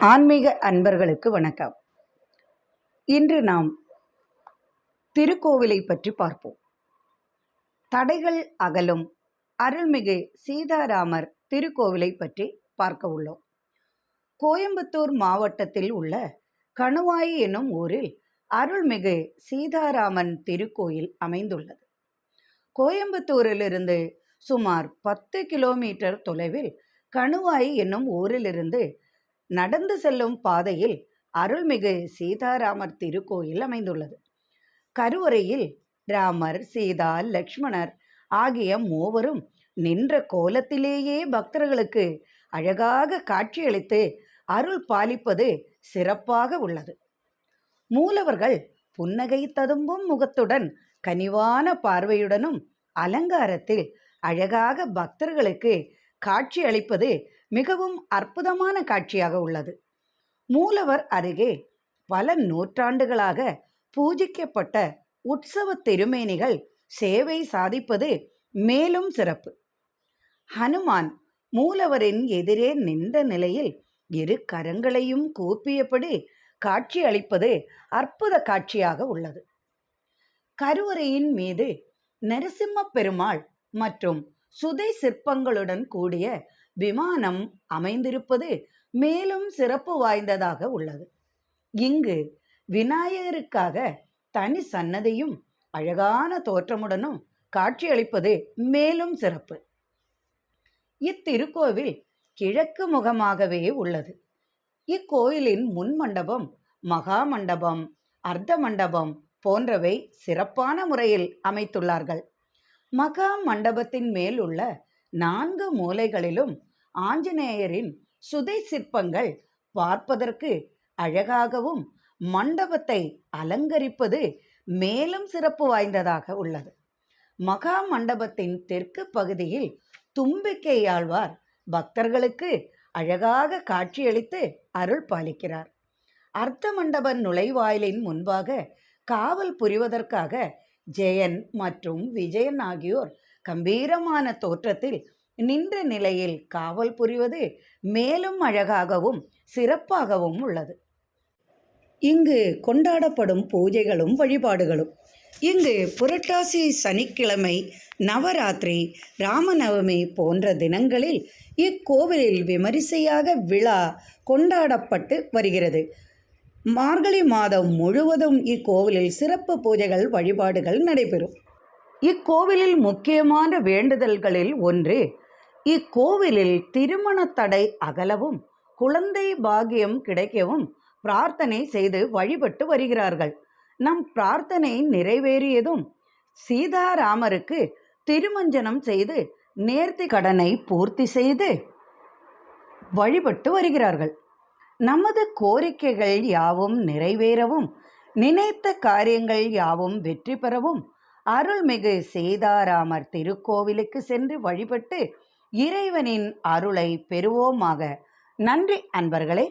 ஆன்மீக அன்பர்களுக்கு வணக்கம். இன்று நாம் திருக்கோவிலை பற்றி பார்ப்போம். தடைகள் அகலும் அருள்மிகு சீதாராமர் திருக்கோவிலை பற்றி பார்க்க உள்ளோம். கோயம்புத்தூர் மாவட்டத்தில் உள்ள கணுவாய் எனும் ஊரில் அருள்மிகு சீதாராமன் திருக்கோயில் அமைந்துள்ளது. கோயம்புத்தூரிலிருந்து சுமார் பத்து கிலோமீட்டர் தொலைவில் கணுவாய் என்னும் ஊரிலிருந்து நடந்து செல்லும் பாதையில் அருள்மிகு சீதாராமர் திருக்கோயில் அமைந்துள்ளது. கருவறையில் ராமர் சீதா லக்ஷ்மணர் ஆகிய மூவரும் நின்ற கோலத்திலேயே பக்தர்களுக்கு அழகாக காட்சியளித்து அருள் பாலிப்பது சிறப்பாக உள்ளது. மூலவர்கள் புன்னகை ததும்பும் முகத்துடன் கனிவான பார்வையுடனும் அலங்காரத்தில் அழகாக பக்தர்களுக்கு காட்சி அளிப்பது மிகவும் அற்புதமான காட்சியாக உள்ளது. மூலவர் அருகே பல நூற்றாண்டுகளாக பூஜிக்கப்பட்ட உற்சவ திருமேனிகள் சேவை சாதிப்பது மேலும் சிறப்பு. ஹனுமான் மூலவரின் எதிரே நின்ற நிலையில் இரு கரங்களையும் கூப்பியபடி காட்சி அளிப்பது அற்புத காட்சியாக உள்ளது. கருவறையின் மீது நரசிம்ம பெருமாள் மற்றும் சுதை சிற்பங்களுடன் கூடிய விமானம் அமைந்திருப்பது மேலும் சிறப்பு வாய்ந்ததாக உள்ளது. இங்கு விநாயகருக்காக தனி சன்னதியும் அழகான தோற்றமுடனும் காட்சியளிப்பது மேலும் சிறப்பு. இத்திருக்கோவில் கிழக்கு முகமாகவே உள்ளது. இக்கோயிலின் முன் மண்டபம் மகா மண்டபம் அர்த்த மண்டபம் போன்றவை சிறப்பான முறையில் அமைத்துள்ளார்கள். மகா மண்டபத்தின் மேல் உள்ள நான்கு மூலைகளிலும் ஆஞ்சநேயரின் சுதை சிற்பங்கள் பார்ப்பதற்கு அழகாகவும் மண்டபத்தை அலங்கரிப்பது மேலும் சிறப்பு வாய்ந்ததாக உள்ளது. மகா மண்டபத்தின் தெற்கு பகுதியில் தும்பிக்கை ஆழ்வார் பக்தர்களுக்கு அழகாக காட்சியளித்து அருள் பாலிக்கிறார். அர்த்த மண்டப நுழைவாயிலின் முன்பாக காவல் புரிவதற்காக ஜெயன் மற்றும் விஜயன் ஆகியோர் கம்பீரமான தோற்றத்தில் நின்ற நிலையில் காவல் புரிவது மேலும் அழகாகவும் சிறப்பாகவும் உள்ளது. இங்கு கொண்டாடப்படும் பூஜைகளும் வழிபாடுகளும். இங்கு புரட்டாசி சனிக்கிழமை நவராத்திரி ராமநவமி போன்ற தினங்களில் இக்கோவிலில் விமரிசையாக விழா கொண்டாடப்பட்டு வருகிறது. மார்கழி மாதம் முழுவதும் இக்கோவிலில் சிறப்பு பூஜைகள் வழிபாடுகள் நடைபெறும். இக்கோவிலில் முக்கியமான வேண்டுதல்களில் ஒன்று இக்கோவிலில் திருமண தடை அகலவும் குழந்தை பாகியம் கிடைக்கவும் பிரார்த்தனை செய்து வழிபட்டு வருகிறார்கள். நம் பிரார்த்தனை நிறைவேறியதும் சீதாராமருக்கு திருமஞ்சனம் செய்து நேர்த்தி கடனை பூர்த்தி செய்து வழிபட்டு வருகிறார்கள். நமது கோரிக்கைகள் யாவும் நிறைவேறவும் நினைத்த காரியங்கள் யாவும் வெற்றி பெறவும் அருள்மிகு சீதாராமர் திருக்கோவிலுக்கு சென்று வழிபட்டு இறைவனின் அருளை பெறுவோமாக. நன்றி அன்பர்களே.